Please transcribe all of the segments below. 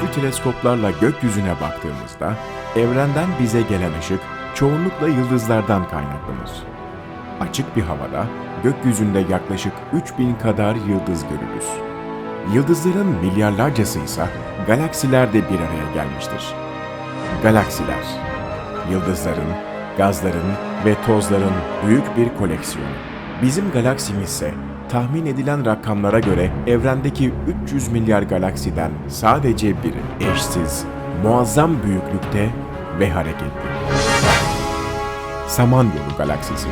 Güçlü teleskoplarla gökyüzüne baktığımızda evrenden bize gelen ışık çoğunlukla yıldızlardan kaynaklanır. Açık bir havada gökyüzünde yaklaşık 3000 kadar yıldız görürüz. Yıldızların milyarlarcası ise galaksilerde bir araya gelmiştir. Galaksiler, yıldızların, gazların ve tozların büyük bir koleksiyonu. Bizim galaksimiz ise tahmin edilen rakamlara göre evrendeki 300 milyar galaksiden sadece biri eşsiz, muazzam büyüklükte ve hareketli. Samanyolu Galaksisi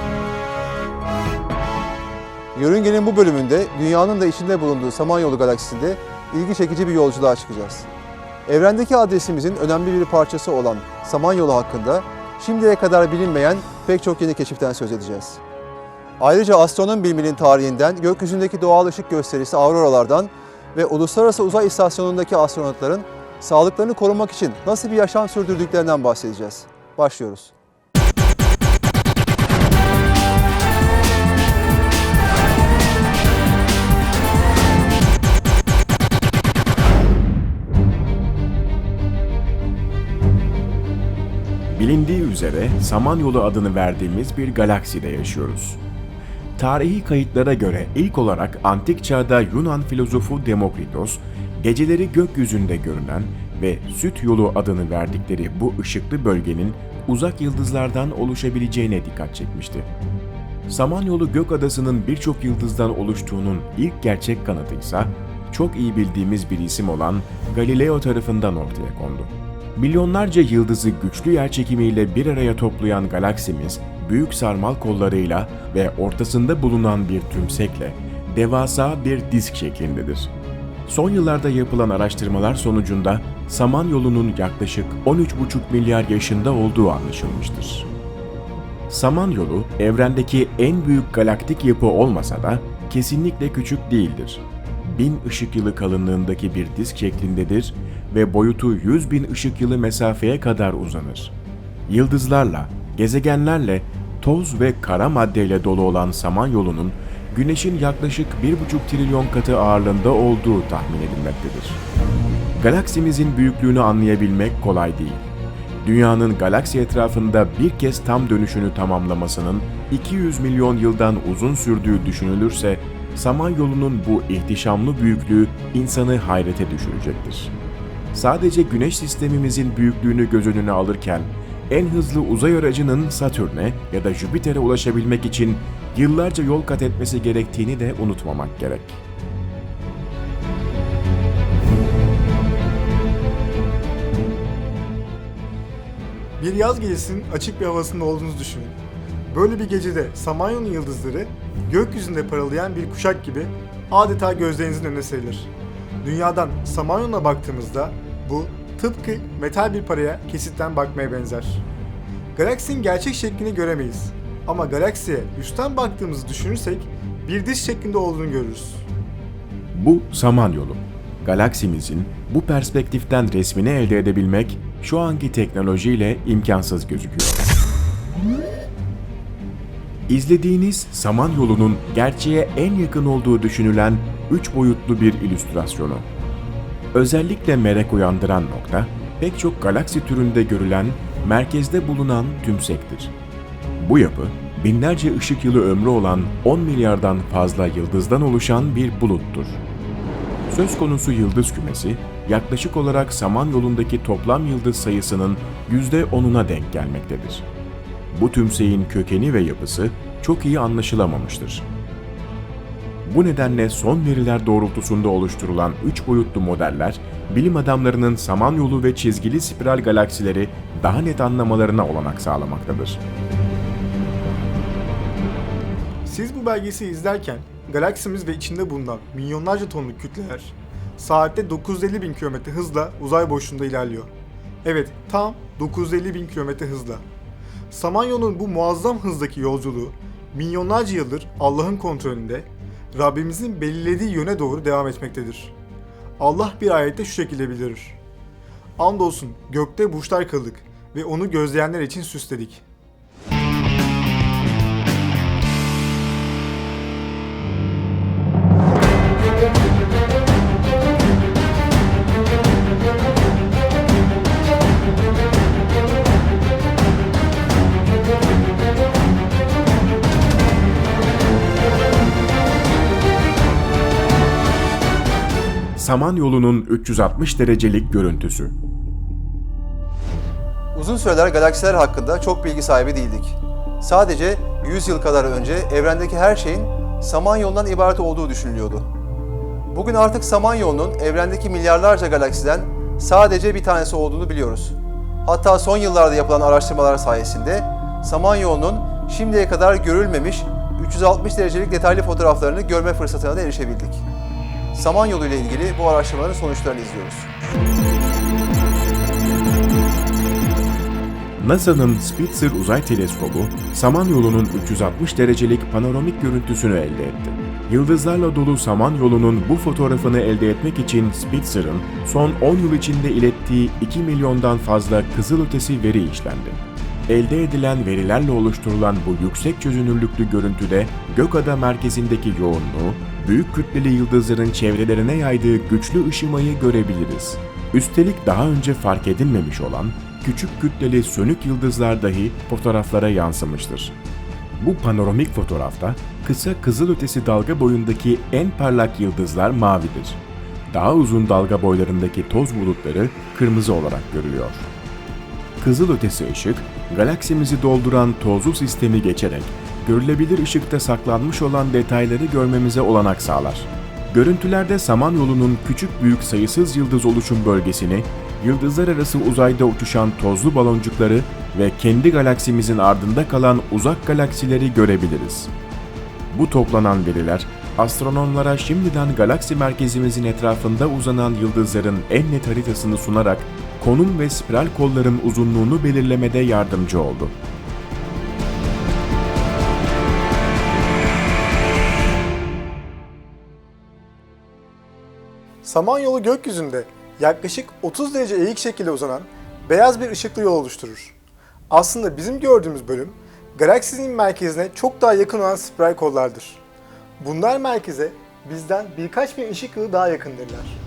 Yörüngenin bu bölümünde dünyanın da içinde bulunduğu Samanyolu galaksisinde ilgi çekici bir yolculuğa çıkacağız. Evrendeki adresimizin önemli bir parçası olan Samanyolu hakkında şimdiye kadar bilinmeyen pek çok yeni keşiften söz edeceğiz. Ayrıca astronom biliminin tarihinden, gökyüzündeki doğal ışık gösterisi auroralardan ve Uluslararası Uzay İstasyonu'ndaki astronotların sağlıklarını korumak için nasıl bir yaşam sürdürdüklerinden bahsedeceğiz. Başlıyoruz. Bilindiği üzere Samanyolu adını verdiğimiz bir galakside yaşıyoruz. Tarihi kayıtlara göre ilk olarak antik çağda Yunan filozofu Demokritos, geceleri gökyüzünde görünen ve süt yolu adını verdikleri bu ışıklı bölgenin uzak yıldızlardan oluşabileceğine dikkat çekmişti. Samanyolu gök adasının birçok yıldızdan oluştuğunun ilk gerçek kanıtı ise çok iyi bildiğimiz bir isim olan Galileo tarafından ortaya kondu. Milyonlarca yıldızı güçlü yerçekimiyle bir araya toplayan galaksimiz, büyük sarmal kollarıyla ve ortasında bulunan bir tümsekle devasa bir disk şeklindedir. Son yıllarda yapılan araştırmalar sonucunda Samanyolu'nun yaklaşık 13,5 milyar yaşında olduğu anlaşılmıştır. Samanyolu, evrendeki en büyük galaktik yapı olmasa da kesinlikle küçük değildir. Bin ışık yılı kalınlığındaki bir disk şeklindedir ve boyutu 100 bin ışık yılı mesafeye kadar uzanır. Yıldızlarla, gezegenlerle, toz ve kara maddeyle dolu olan Samanyolu'nun Güneş'in yaklaşık 1,5 trilyon katı ağırlığında olduğu tahmin edilmektedir. Galaksimizin büyüklüğünü anlayabilmek kolay değil. Dünyanın galaksi etrafında bir kez tam dönüşünü tamamlamasının 200 milyon yıldan uzun sürdüğü düşünülürse, Samanyolu'nun bu ihtişamlı büyüklüğü insanı hayrete düşürecektir. Sadece Güneş sistemimizin büyüklüğünü göz önüne alırken, en hızlı uzay aracının Satürn'e ya da Jüpiter'e ulaşabilmek için yıllarca yol kat etmesi gerektiğini de unutmamak gerek. Bir yaz gecesinin açık bir havasında olduğunuzu düşünün. Böyle bir gecede Samanyolu yıldızları gökyüzünde parıldayan bir kuşak gibi adeta gözlerinizin önüne serilir. Dünyadan Samanyolu'na baktığımızda bu tıpkı metal bir paraya kesitten bakmaya benzer. Galaksinin gerçek şeklini göremeyiz. Ama galaksiye üstten baktığımızı düşünürsek bir diş şeklinde olduğunu görürüz. Bu Samanyolu. Galaksimizin bu perspektiften resmini elde edebilmek şu anki teknolojiyle imkansız gözüküyor. İzlediğiniz Samanyolu'nun gerçeğe en yakın olduğu düşünülen üç boyutlu bir illüstrasyonu. Özellikle merak uyandıran nokta, pek çok galaksi türünde görülen merkezde bulunan tümsektir. Bu yapı, binlerce ışık yılı ömrü olan 10 milyardan fazla yıldızdan oluşan bir buluttur. Söz konusu yıldız kümesi, yaklaşık olarak Samanyolu'ndaki toplam yıldız sayısının %10'una denk gelmektedir. Bu tümseyin kökeni ve yapısı çok iyi anlaşılamamıştır. Bu nedenle son veriler doğrultusunda oluşturulan 3 boyutlu modeller, bilim adamlarının Samanyolu ve çizgili spiral galaksileri daha net anlamalarına olanak sağlamaktadır. Siz bu belgeseli izlerken galaksimiz ve içinde bulunan milyonlarca tonluk kütleler saatte 950 bin kilometre hızla uzay boşluğunda ilerliyor. Evet tam 950 bin kilometre hızla. Samanyolu'nun bu muazzam hızdaki yolculuğu milyonlarca yıldır Allah'ın kontrolünde Rabbimizin belirlediği yöne doğru devam etmektedir. Allah bir ayette şu şekilde bildirir. Andolsun gökte burçlar kıldık ve onu gözleyenler için süsledik. Samanyolu'nun 360 derecelik görüntüsü. Uzun süreler galaksiler hakkında çok bilgi sahibi değildik. Sadece 100 yıl kadar önce evrendeki her şeyin Samanyolu'ndan ibaret olduğu düşünülüyordu. Bugün artık Samanyolu'nun evrendeki milyarlarca galaksiden sadece bir tanesi olduğunu biliyoruz. Hatta son yıllarda yapılan araştırmalar sayesinde Samanyolu'nun şimdiye kadar görülmemiş 360 derecelik detaylı fotoğraflarını görme fırsatına da erişebildik. Samanyolu ile ilgili bu araştırmaların sonuçlarını izliyoruz. NASA'nın Spitzer Uzay Teleskobu, Samanyolu'nun 360 derecelik panoramik görüntüsünü elde etti. Yıldızlarla dolu Samanyolu'nun bu fotoğrafını elde etmek için Spitzer'ın son 10 yıl içinde ilettiği 2 milyondan fazla kızılötesi veri işlendi. Elde edilen verilerle oluşturulan bu yüksek çözünürlüklü görüntüde gökada merkezindeki yoğunluğu, büyük kütleli yıldızların çevrelerine yaydığı güçlü ışımayı görebiliriz. Üstelik daha önce fark edilmemiş olan küçük kütleli sönük yıldızlar dahi fotoğraflara yansımıştır. Bu panoramik fotoğrafta kısa kızılötesi dalga boyundaki en parlak yıldızlar mavidir. Daha uzun dalga boylarındaki toz bulutları kırmızı olarak görülüyor. Kızılötesi ışık, galaksimizi dolduran tozlu sistemi geçerek görülebilir ışıkta saklanmış olan detayları görmemize olanak sağlar. Görüntülerde Samanyolu'nun küçük büyük sayısız yıldız oluşum bölgesini, yıldızlar arası uzayda uçuşan tozlu baloncukları ve kendi galaksimizin ardında kalan uzak galaksileri görebiliriz. Bu toplanan veriler, astronomlara şimdiden galaksi merkezimizin etrafında uzanan yıldızların en net haritasını sunarak konum ve spiral kolların uzunluğunu belirlemede yardımcı oldu. Samanyolu gökyüzünde yaklaşık 30 derece eğik şekilde uzanan beyaz bir ışıklı yol oluşturur. Aslında bizim gördüğümüz bölüm galaksinin merkezine çok daha yakın olan spiral kollardır. Bunlar merkeze bizden birkaç bin ışık yılı daha yakındırlar.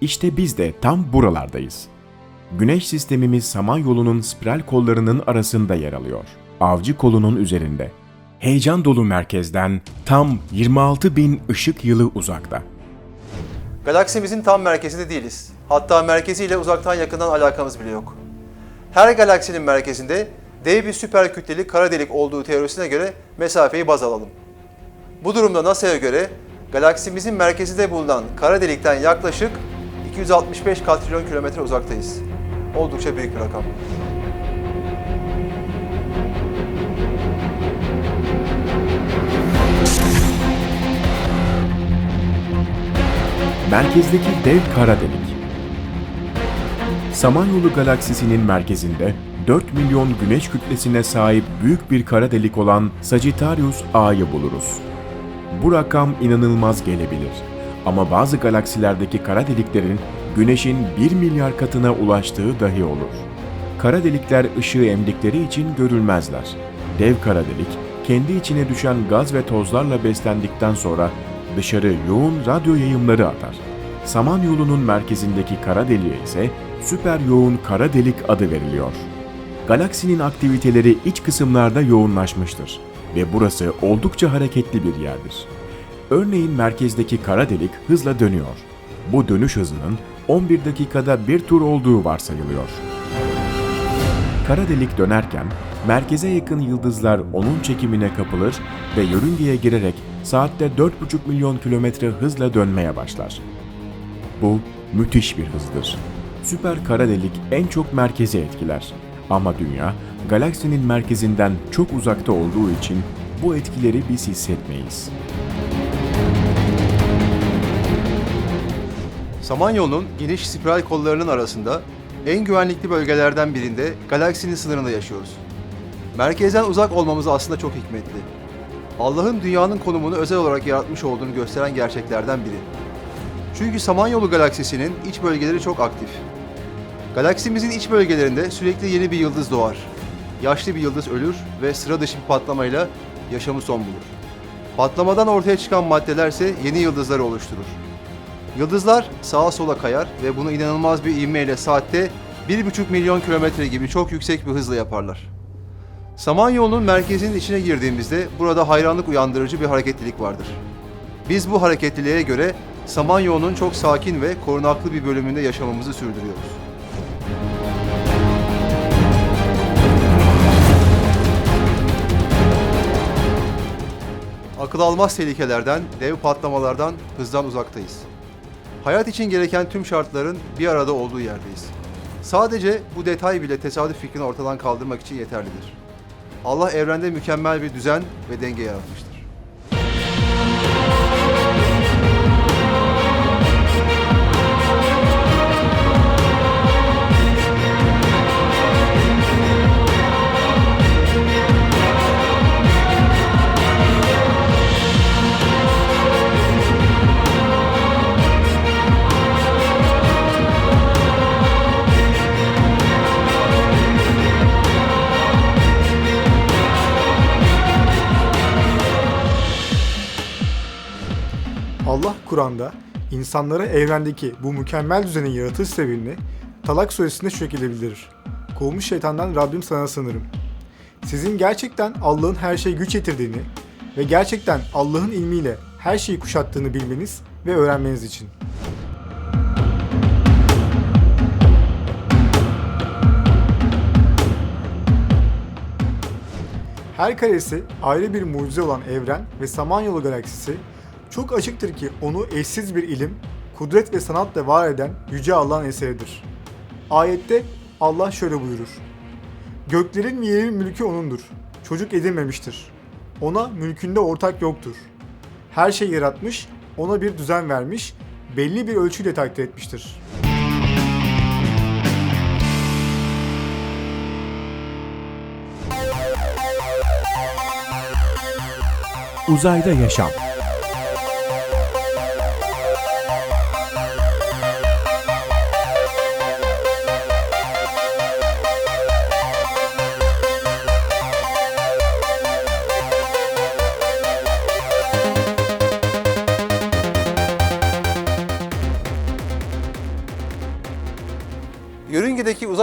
İşte biz de tam buralardayız. Güneş sistemimiz Samanyolu'nun spiral kollarının arasında yer alıyor. Avcı kolunun üzerinde. Heyecan dolu merkezden tam 26 bin ışık yılı uzakta. Galaksimizin tam merkezinde değiliz. Hatta merkeziyle uzaktan yakından alakamız bile yok. Her galaksinin merkezinde dev bir süper kütleli kara delik olduğu teorisine göre mesafeyi baz alalım. Bu durumda NASA'ya göre galaksimizin merkezinde bulunan kara delikten yaklaşık 265 katrilyon kilometre uzaktayız. Oldukça büyük bir rakam. Merkezdeki dev kara delik. Samanyolu galaksisinin merkezinde 4 milyon güneş kütlesine sahip büyük bir kara delik olan Sagittarius A'yı buluruz. Bu rakam inanılmaz gelebilir. Ama bazı galaksilerdeki kara deliklerin Güneş'in 1 milyar katına ulaştığı dahi olur. Kara delikler ışığı emdikleri için görülmezler. Dev kara delik, kendi içine düşen gaz ve tozlarla beslendikten sonra dışarı yoğun radyo yayımları atar. Samanyolu'nun merkezindeki kara deliğe ise süper yoğun kara delik adı veriliyor. Galaksinin aktiviteleri iç kısımlarda yoğunlaşmıştır ve burası oldukça hareketli bir yerdir. Örneğin merkezdeki kara delik hızla dönüyor. Bu dönüş hızının 11 dakikada bir tur olduğu varsayılıyor. Kara delik dönerken merkeze yakın yıldızlar onun çekimine kapılır ve yörüngeye girerek saatte 4,5 milyon kilometre hızla dönmeye başlar. Bu müthiş bir hızdır. Süper kara delik en çok merkeze etkiler. Ama Dünya, galaksinin merkezinden çok uzakta olduğu için bu etkileri biz hissetmeyiz. Samanyolu'nun geniş spiral kollarının arasında en güvenlikli bölgelerden birinde galaksinin sınırında yaşıyoruz. Merkezden uzak olmamız aslında çok hikmetli. Allah'ın dünyanın konumunu özel olarak yaratmış olduğunu gösteren gerçeklerden biri. Çünkü Samanyolu galaksisinin iç bölgeleri çok aktif. Galaksimizin iç bölgelerinde sürekli yeni bir yıldız doğar. Yaşlı bir yıldız ölür ve sıra dışı bir patlamayla yaşamı son bulur. Patlamadan ortaya çıkan maddelerse yeni yıldızları oluşturur. Yıldızlar sağa sola kayar ve bunu inanılmaz bir ivmeyle saatte 1,5 milyon kilometre gibi çok yüksek bir hızla yaparlar. Samanyolu'nun merkezinin içine girdiğimizde burada hayranlık uyandırıcı bir hareketlilik vardır. Biz bu hareketliliğe göre Samanyolu'nun çok sakin ve korunaklı bir bölümünde yaşamamızı sürdürüyoruz. Akıl almaz tehlikelerden, dev patlamalardan, hızdan uzaktayız. Hayat için gereken tüm şartların bir arada olduğu yerdeyiz. Sadece bu detay bile tesadüf fikrini ortadan kaldırmak için yeterlidir. Allah evrende mükemmel bir düzen ve denge yaratmıştır. Kur'an'da insanlara evrendeki bu mükemmel düzenin yaratış sebebini Talak suresinde şu şekilde bildirir. Kovmuş şeytandan Rabbim sana sınırım. Sizin gerçekten Allah'ın her şeye güç yetirdiğini ve gerçekten Allah'ın ilmiyle her şeyi kuşattığını bilmeniz ve öğrenmeniz için. Her karesi ayrı bir mucize olan evren ve Samanyolu galaksisi çok açıktır ki onu eşsiz bir ilim, kudret ve sanatla var eden Yüce Allah'ın eseridir. Ayette Allah şöyle buyurur. Göklerin ve yerin mülkü O'nundur. Çocuk edinmemiştir. Ona mülkünde ortak yoktur. Her şey yaratmış, ona bir düzen vermiş, belli bir ölçüyle takdir etmiştir. Uzayda yaşam.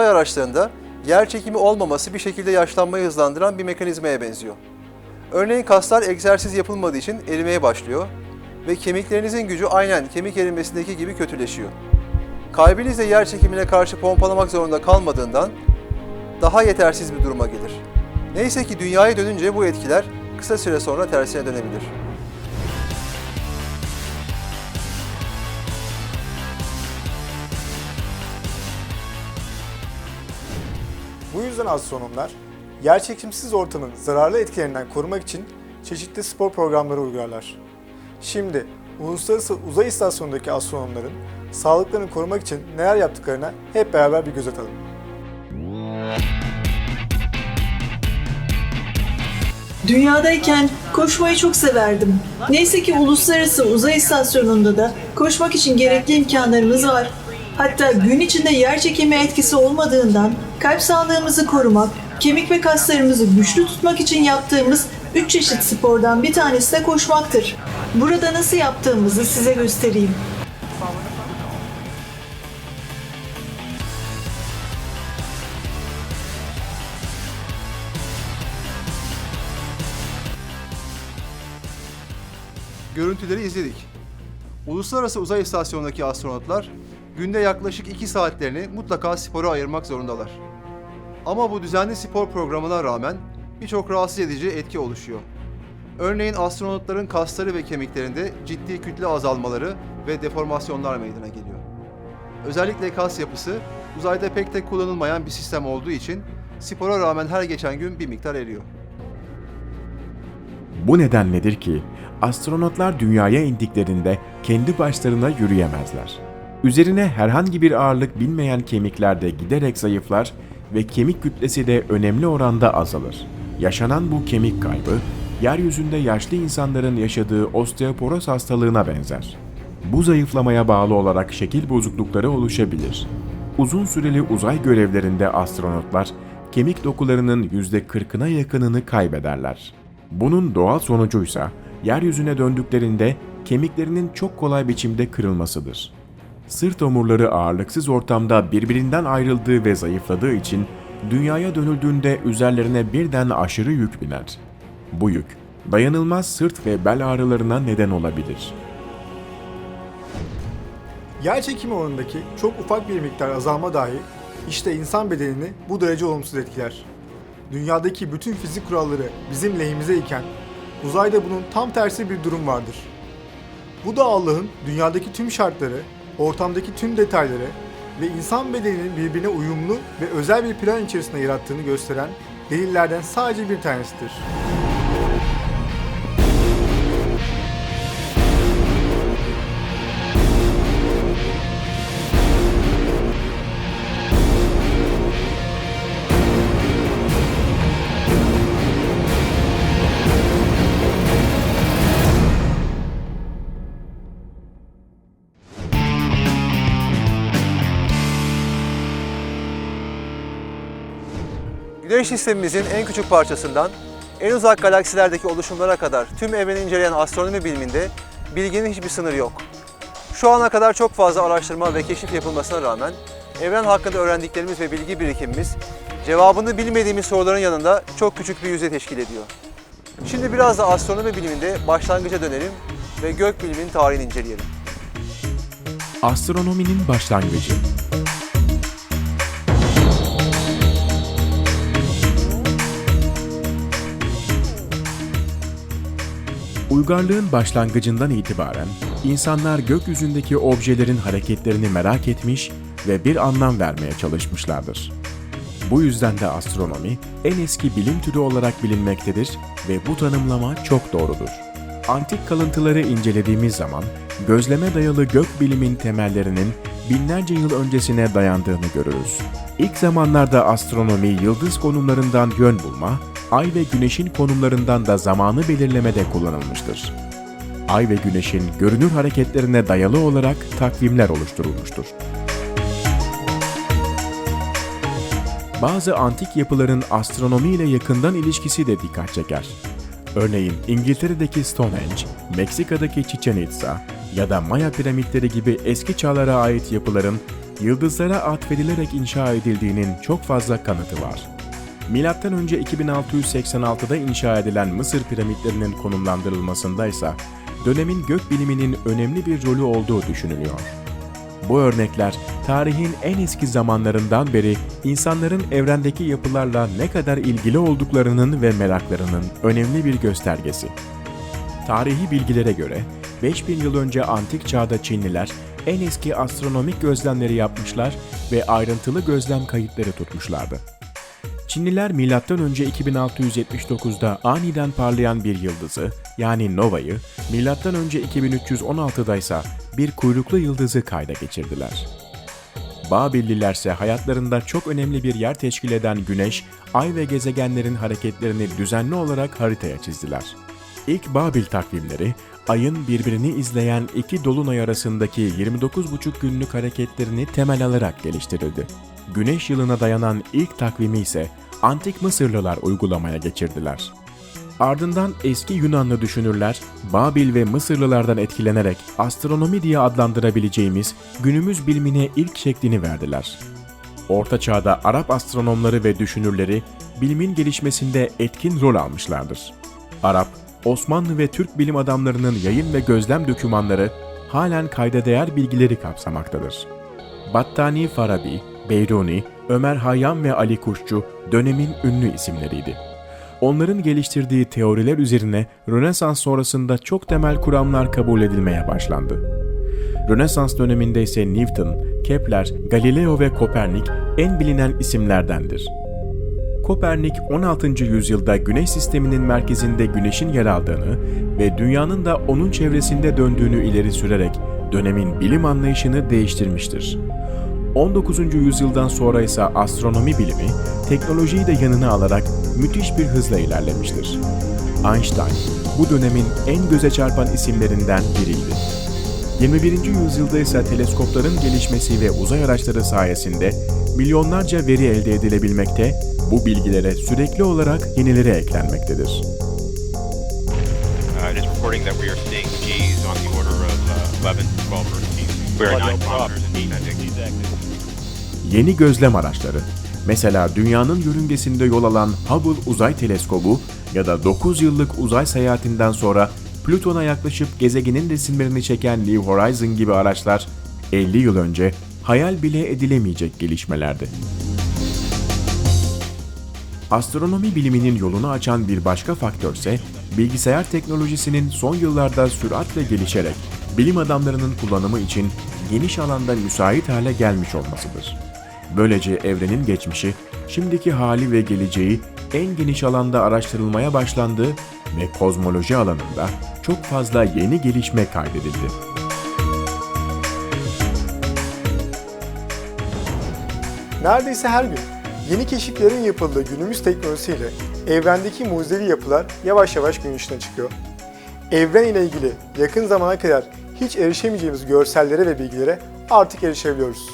Araçlarında yer çekimi olmaması bir şekilde yaşlanmayı hızlandıran bir mekanizmaya benziyor. Örneğin kaslar egzersiz yapılmadığı için erimeye başlıyor ve kemiklerinizin gücü aynen kemik erimesindeki gibi kötüleşiyor. Kalbiniz de yer çekimine karşı pompalamak zorunda kalmadığından daha yetersiz bir duruma gelir. Neyse ki dünyaya dönünce bu etkiler kısa süre sonra tersine dönebilir. Yüzden astronomlar yerçekimsiz ortamın zararlı etkilerinden korumak için çeşitli spor programları uygularlar. Şimdi Uluslararası Uzay İstasyonu'ndaki astronomların sağlıklarını korumak için neler yaptıklarına hep beraber bir göz atalım. Dünyadayken koşmayı çok severdim. Neyse ki Uluslararası Uzay İstasyonu'nda da koşmak için gerekli imkanlarımız var. Hatta gün içinde yer çekimi etkisi olmadığından kalp sağlığımızı korumak, kemik ve kaslarımızı güçlü tutmak için yaptığımız üç çeşit spordan bir tanesi de koşmaktır. Burada nasıl yaptığımızı size göstereyim. Görüntüleri izledik. Uluslararası Uzay İstasyonu'ndaki astronotlar günde yaklaşık 2 saatlerini mutlaka spora ayırmak zorundalar. Ama bu düzenli spor programına rağmen birçok rahatsız edici etki oluşuyor. Örneğin astronotların kasları ve kemiklerinde ciddi kütle azalmaları ve deformasyonlar meydana geliyor. Özellikle kas yapısı uzayda pek de kullanılmayan bir sistem olduğu için spora rağmen her geçen gün bir miktar eriyor. Bu nedenledir ki astronotlar dünyaya indiklerinde kendi başlarına yürüyemezler. Üzerine herhangi bir ağırlık binmeyen kemikler de giderek zayıflar ve kemik kütlesi de önemli oranda azalır. Yaşanan bu kemik kaybı, yeryüzünde yaşlı insanların yaşadığı osteoporoz hastalığına benzer. Bu zayıflamaya bağlı olarak şekil bozuklukları oluşabilir. Uzun süreli uzay görevlerinde astronotlar kemik dokularının %40'ına yakınını kaybederler. Bunun doğal sonucuysa yeryüzüne döndüklerinde kemiklerinin çok kolay biçimde kırılmasıdır. Sırt omurları ağırlıksız ortamda birbirinden ayrıldığı ve zayıfladığı için dünyaya dönüldüğünde üzerlerine birden aşırı yük biner. Bu yük dayanılmaz sırt ve bel ağrılarına neden olabilir. Yer çekimi oranındaki çok ufak bir miktar azalma dahi işte insan bedenini bu derece olumsuz etkiler. Dünyadaki bütün fizik kuralları bizim lehimize iken uzayda bunun tam tersi bir durum vardır. Bu da Allah'ın dünyadaki tüm şartları, ortamdaki tüm detayları ve insan bedeninin birbirine uyumlu ve özel bir plan içerisinde yarattığını gösteren delillerden sadece bir tanesidir. Güneş sistemimizin en küçük parçasından en uzak galaksilerdeki oluşumlara kadar tüm evreni inceleyen astronomi biliminde bilginin hiçbir sınırı yok. Şu ana kadar çok fazla araştırma ve keşif yapılmasına rağmen evren hakkında öğrendiklerimiz ve bilgi birikimimiz cevabını bilmediğimiz soruların yanında çok küçük bir yüzde teşkil ediyor. Şimdi biraz da astronomi biliminde başlangıca dönelim ve gök biliminin tarihini inceleyelim. Astronominin başlangıcı. Uygarlığın başlangıcından itibaren insanlar gökyüzündeki objelerin hareketlerini merak etmiş ve bir anlam vermeye çalışmışlardır. Bu yüzden de astronomi en eski bilim türü olarak bilinmektedir ve bu tanımlama çok doğrudur. Antik kalıntıları incelediğimiz zaman gözleme dayalı gök bilimin temellerinin binlerce yıl öncesine dayandığını görürüz. İlk zamanlarda astronomi yıldız konumlarından yön bulma, ay ve güneşin konumlarından da zamanı belirlemede kullanılmıştır. Ay ve güneşin görünür hareketlerine dayalı olarak takvimler oluşturulmuştur. Bazı antik yapıların astronomi ile yakından ilişkisi de dikkat çeker. Örneğin İngiltere'deki Stonehenge, Meksika'daki Chichen Itza ya da Maya piramitleri gibi eski çağlara ait yapıların yıldızlara atfedilerek inşa edildiğinin çok fazla kanıtı var. Önce 2686'da inşa edilen Mısır piramitlerinin konumlandırılmasında ise dönemin gök biliminin önemli bir rolü olduğu düşünülüyor. Bu örnekler tarihin en eski zamanlarından beri insanların evrendeki yapılarla ne kadar ilgili olduklarının ve meraklarının önemli bir göstergesi. Tarihi bilgilere göre 5000 yıl önce antik çağda Çinliler en eski astronomik gözlemleri yapmışlar ve ayrıntılı gözlem kayıtları tutmuşlardı. Çinliler M.Ö. 2679'da aniden parlayan bir yıldızı yani novayı, M.Ö. 2316'da ise bir kuyruklu yıldızı kayda geçirdiler. Babilliler ise hayatlarında çok önemli bir yer teşkil eden güneş, ay ve gezegenlerin hareketlerini düzenli olarak haritaya çizdiler. İlk Babil takvimleri, ayın birbirini izleyen iki dolunay arasındaki 29,5 günlük hareketlerini temel alarak geliştirildi. Güneş yılına dayanan ilk takvimi ise antik Mısırlılar uygulamaya geçirdiler. Ardından eski Yunanlı düşünürler, Babil ve Mısırlılardan etkilenerek astronomi diye adlandırabileceğimiz günümüz bilimine ilk şeklini verdiler. Orta Çağ'da Arap astronomları ve düşünürleri bilimin gelişmesinde etkin rol almışlardır. Arap, Osmanlı ve Türk bilim adamlarının yayın ve gözlem dokümanları halen kayda değer bilgileri kapsamaktadır. Battani Farabi, Beyruni, Ömer Hayyam ve Ali Kuşçu dönemin ünlü isimleriydi. Onların geliştirdiği teoriler üzerine Rönesans sonrasında çok temel kuramlar kabul edilmeye başlandı. Rönesans döneminde ise Newton, Kepler, Galileo ve Kopernik en bilinen isimlerdendir. Kopernik 16. yüzyılda Güneş sisteminin merkezinde Güneş'in yer aldığını ve dünyanın da onun çevresinde döndüğünü ileri sürerek dönemin bilim anlayışını değiştirmiştir. 19. yüzyıldan sonra ise astronomi bilimi teknolojiyi de yanına alarak müthiş bir hızla ilerlemiştir. Einstein bu dönemin en göze çarpan isimlerinden biriydi. 21. yüzyılda ise teleskopların gelişmesi ve uzay araçları sayesinde milyonlarca veri elde edilebilmekte, bu bilgilere sürekli olarak yenileri eklenmektedir. Uh, it is reporting that we are seeing G's on the order of uh, 11 to 12 Earth feet. We are 9 kilometers in descending. Yeni gözlem araçları, mesela dünyanın yörüngesinde yol alan Hubble Uzay Teleskobu ya da 9 yıllık uzay seyahatinden sonra Plüton'a yaklaşıp gezegenin resimlerini çeken New Horizon gibi araçlar 50 yıl önce hayal bile edilemeyecek gelişmelerdi. Astronomi biliminin yolunu açan bir başka faktörse bilgisayar teknolojisinin son yıllarda süratle gelişerek bilim adamlarının kullanımı için geniş alanda müsait hale gelmiş olmasıdır. Böylece evrenin geçmişi, şimdiki hali ve geleceği en geniş alanda araştırılmaya başlandı ve kozmoloji alanında çok fazla yeni gelişme kaydedildi. Neredeyse her gün yeni keşiflerin yapıldığı günümüz teknolojisiyle evrendeki mucizevi yapılar yavaş yavaş gün ışığına çıkıyor. Evren ile ilgili yakın zamana kadar hiç erişemeyeceğimiz görsellere ve bilgilere artık erişebiliyoruz.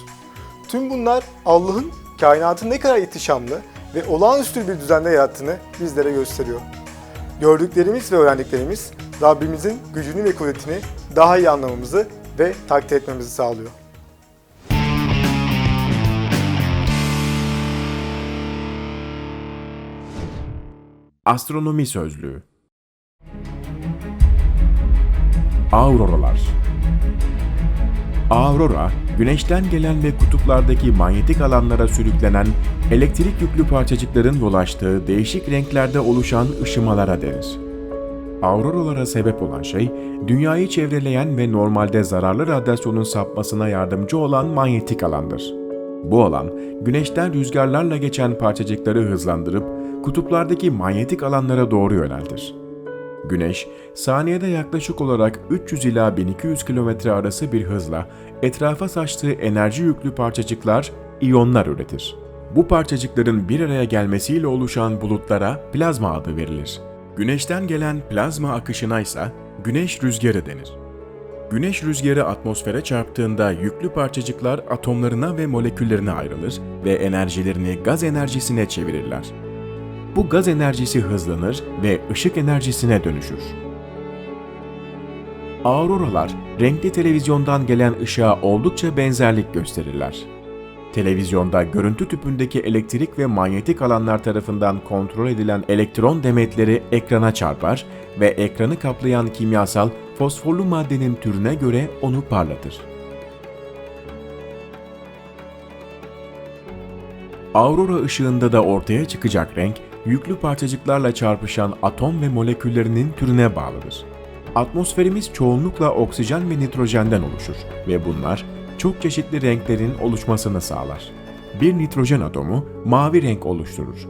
Tüm bunlar Allah'ın kainatı ne kadar ihtişamlı ve olağanüstü bir düzende yarattığını bizlere gösteriyor. Gördüklerimiz ve öğrendiklerimiz Rabbimizin gücünü ve kudretini daha iyi anlamamızı ve takdir etmemizi sağlıyor. Astronomi Sözlüğü Auroralar Aurora, güneşten gelen ve kutuplardaki manyetik alanlara sürüklenen elektrik yüklü parçacıkların yol açtığı değişik renklerde oluşan ışımalara denir. Auroralara sebep olan şey, dünyayı çevreleyen ve normalde zararlı radyasyonun sapmasına yardımcı olan manyetik alandır. Bu alan, güneşten rüzgarlarla geçen parçacıkları hızlandırıp kutuplardaki manyetik alanlara doğru yöneltir. Güneş, saniyede yaklaşık olarak 300 ila 1200 kilometre arası bir hızla etrafa saçtığı enerji yüklü parçacıklar, iyonlar üretir. Bu parçacıkların bir araya gelmesiyle oluşan bulutlara plazma adı verilir. Güneşten gelen plazma akışına ise güneş rüzgarı denir. Güneş rüzgarı atmosfere çarptığında yüklü parçacıklar atomlarına ve moleküllerine ayrılır ve enerjilerini gaz enerjisine çevirirler. Bu gaz enerjisi hızlanır ve ışık enerjisine dönüşür. Auroralar, renkli televizyondan gelen ışığa oldukça benzerlik gösterirler. Televizyonda görüntü tüpündeki elektrik ve manyetik alanlar tarafından kontrol edilen elektron demetleri ekrana çarpar ve ekranı kaplayan kimyasal fosforlu maddenin türüne göre onu parlatır. Aurora ışığında da ortaya çıkacak renk, yüklü parçacıklarla çarpışan atom ve moleküllerinin türüne bağlıdır. Atmosferimiz çoğunlukla oksijen ve nitrojenden oluşur ve bunlar çok çeşitli renklerin oluşmasını sağlar. Bir nitrojen atomu mavi renk oluşturur.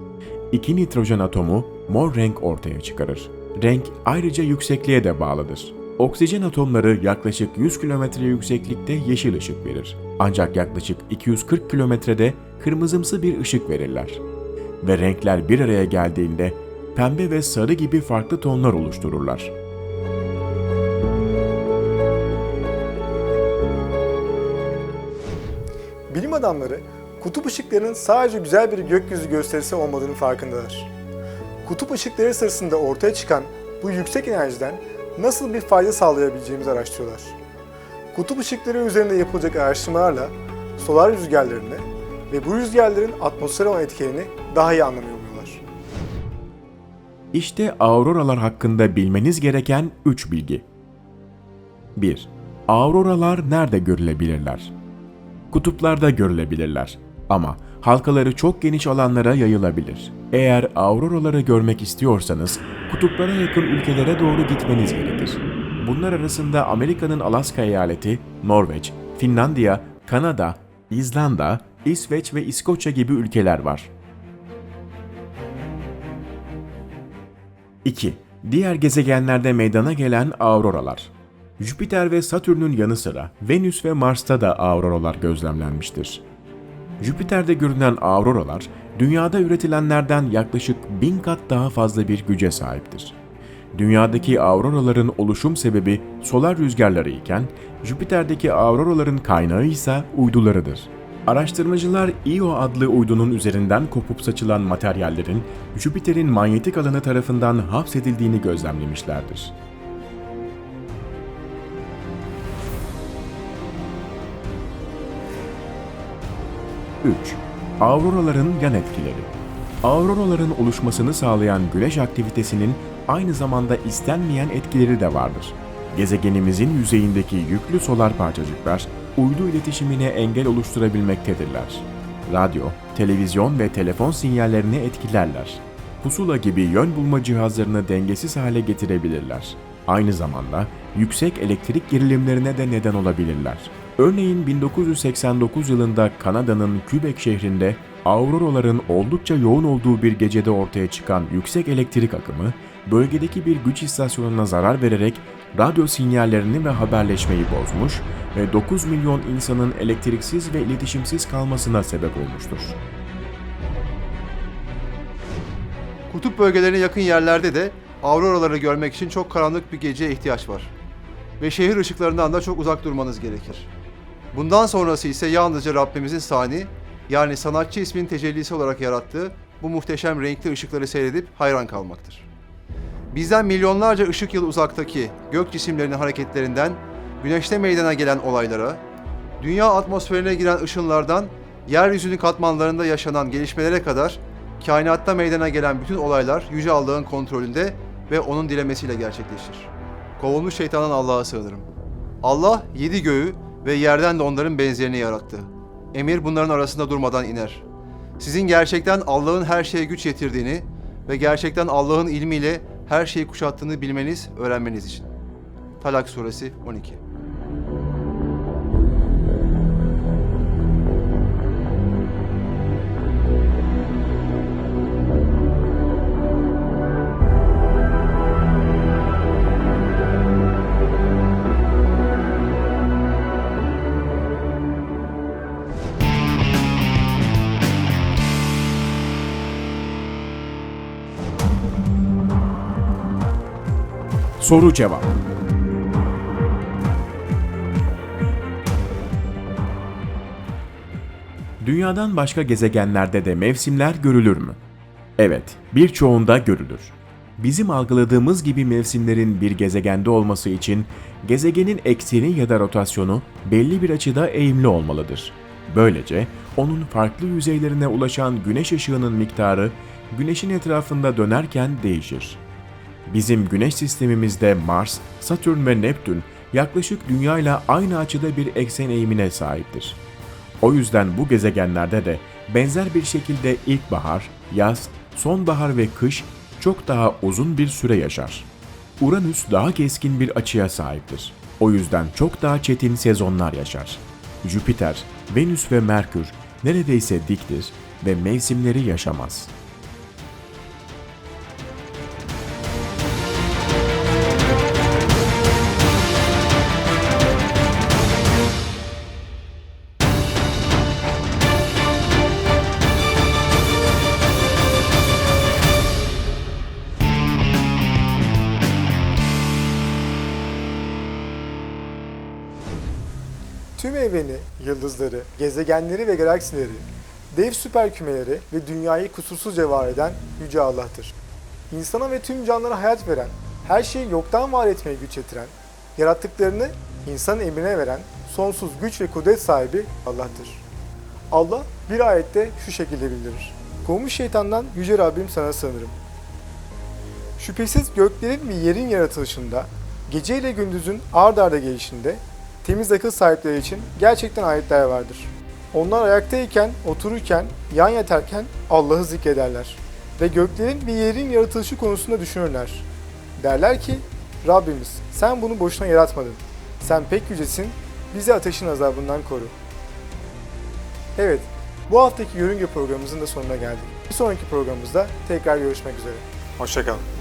İki nitrojen atomu mor renk ortaya çıkarır. Renk ayrıca yüksekliğe de bağlıdır. Oksijen atomları yaklaşık 100 kilometre yükseklikte yeşil ışık verir. Ancak yaklaşık 240 kilometrede kırmızımsı bir ışık verirler. Ve renkler bir araya geldiğinde pembe ve sarı gibi farklı tonlar oluştururlar. Bilim adamları kutup ışıklarının sadece güzel bir gökyüzü gösterisi olmadığını farkındalar. Kutup ışıkları sırasında ortaya çıkan bu yüksek enerjiden nasıl bir fayda sağlayabileceğimizi araştırıyorlar. Kutup ışıkları üzerinde yapılacak araştırmalarla solar rüzgarlarını ve bu rüzgarların atmosfere olan etkilerini daha iyi anlamıyor oluyorlar. İşte auroralar hakkında bilmeniz gereken 3 bilgi. 1. Auroralar nerede görülebilirler? Kutuplarda görülebilirler ama halkaları çok geniş alanlara yayılabilir. Eğer auroraları görmek istiyorsanız kutuplara yakın ülkelere doğru gitmeniz gerekir. Bunlar arasında Amerika'nın Alaska eyaleti, Norveç, Finlandiya, Kanada, İzlanda, İsveç ve İskoçya gibi ülkeler var. 2. Diğer gezegenlerde meydana gelen auroralar. Jüpiter ve Satürn'ün yanı sıra Venüs ve Mars'ta da auroralar gözlemlenmiştir. Jüpiter'de görünen auroralar, dünyada üretilenlerden yaklaşık bin kat daha fazla bir güce sahiptir. Dünyadaki auroraların oluşum sebebi solar rüzgarları iken, Jüpiter'deki auroraların kaynağı ise uydularıdır. Araştırmacılar Io adlı uydunun üzerinden kopup saçılan materyallerin Jüpiter'in manyetik alanı tarafından hapsedildiğini gözlemlemişlerdir. Üç, Auroraların yan etkileri. Auroraların oluşmasını sağlayan güneş aktivitesinin aynı zamanda istenmeyen etkileri de vardır. Gezegenimizin yüzeyindeki yüklü solar parçacıklar uydu iletişimine engel oluşturabilmektedirler. Radyo, televizyon ve telefon sinyallerini etkilerler. Pusula gibi yön bulma cihazlarını dengesiz hale getirebilirler. Aynı zamanda yüksek elektrik gerilimlerine de neden olabilirler. Örneğin 1989 yılında Kanada'nın Quebec şehrinde auroraların oldukça yoğun olduğu bir gecede ortaya çıkan yüksek elektrik akımı, bölgedeki bir güç istasyonuna zarar vererek radyo sinyallerini ve haberleşmeyi bozmuş ve 9 milyon insanın elektriksiz ve iletişimsiz kalmasına sebep olmuştur. Kutup bölgelerine yakın yerlerde de auroraları görmek için çok karanlık bir geceye ihtiyaç var. Ve şehir ışıklarından da çok uzak durmanız gerekir. Bundan sonrası ise yalnızca Rabbimizin sani, yani sanatçı isminin tecellisi olarak yarattığı bu muhteşem renkli ışıkları seyredip hayran kalmaktır. Bizden milyonlarca ışık yılı uzaktaki gök cisimlerinin hareketlerinden, güneşte meydana gelen olaylara, dünya atmosferine giren ışınlardan, yeryüzünün katmanlarında yaşanan gelişmelere kadar kainatta meydana gelen bütün olaylar Yüce Allah'ın kontrolünde ve O'nun dilemesiyle gerçekleşir. Kovulmuş şeytandan Allah'a sığınırım. Allah yedi göğü ve yerden de onların benzerini yarattı. Emir bunların arasında durmadan iner. Sizin gerçekten Allah'ın her şeye güç yetirdiğini ve gerçekten Allah'ın ilmiyle her şeyi kuşattığını bilmeniz, öğrenmeniz için. Talak Suresi 12 Soru cevap Dünyadan başka gezegenlerde de mevsimler görülür mü? Evet, birçoğunda görülür. Bizim algıladığımız gibi mevsimlerin bir gezegende olması için gezegenin ekseni ya da rotasyonu belli bir açıda eğimli olmalıdır. Böylece onun farklı yüzeylerine ulaşan güneş ışığının miktarı güneşin etrafında dönerken değişir. Bizim güneş sistemimizde Mars, Satürn ve Neptün yaklaşık Dünya ile aynı açıda bir eksen eğimine sahiptir. O yüzden bu gezegenlerde de benzer bir şekilde ilkbahar, yaz, sonbahar ve kış çok daha uzun bir süre yaşar. Uranüs daha keskin bir açıya sahiptir. O yüzden çok daha çetin sezonlar yaşar. Jüpiter, Venüs ve Merkür neredeyse diktir ve mevsimleri yaşamaz. Yıldızları, gezegenleri ve galaksileri, dev süper kümeleri ve dünyayı kusursuzca var eden Yüce Allah'tır. İnsana ve tüm canlılara hayat veren, her şeyi yoktan var etmeye güç yetiren, yarattıklarını insanın emrine veren sonsuz güç ve kudret sahibi Allah'tır. Allah bir ayette şu şekilde bildirir. Kovmuş şeytandan Yüce Rabbim sana sığınırım. Şüphesiz göklerin ve yerin yaratılışında, gece ile gündüzün ard arda gelişinde temiz akıl sahipleri için gerçekten ayetler vardır. Onlar ayaktayken, otururken, yan yatarken Allah'ı zikrederler. Ve göklerin ve yerin yaratılışı konusunda düşünürler. Derler ki, Rabbimiz sen bunu boşuna yaratmadın. Sen pek yücesin, bizi ateşin azabından koru. Evet, bu haftaki Yörünge programımızın da sonuna geldik. Bir sonraki programımızda tekrar görüşmek üzere. Hoşçakalın.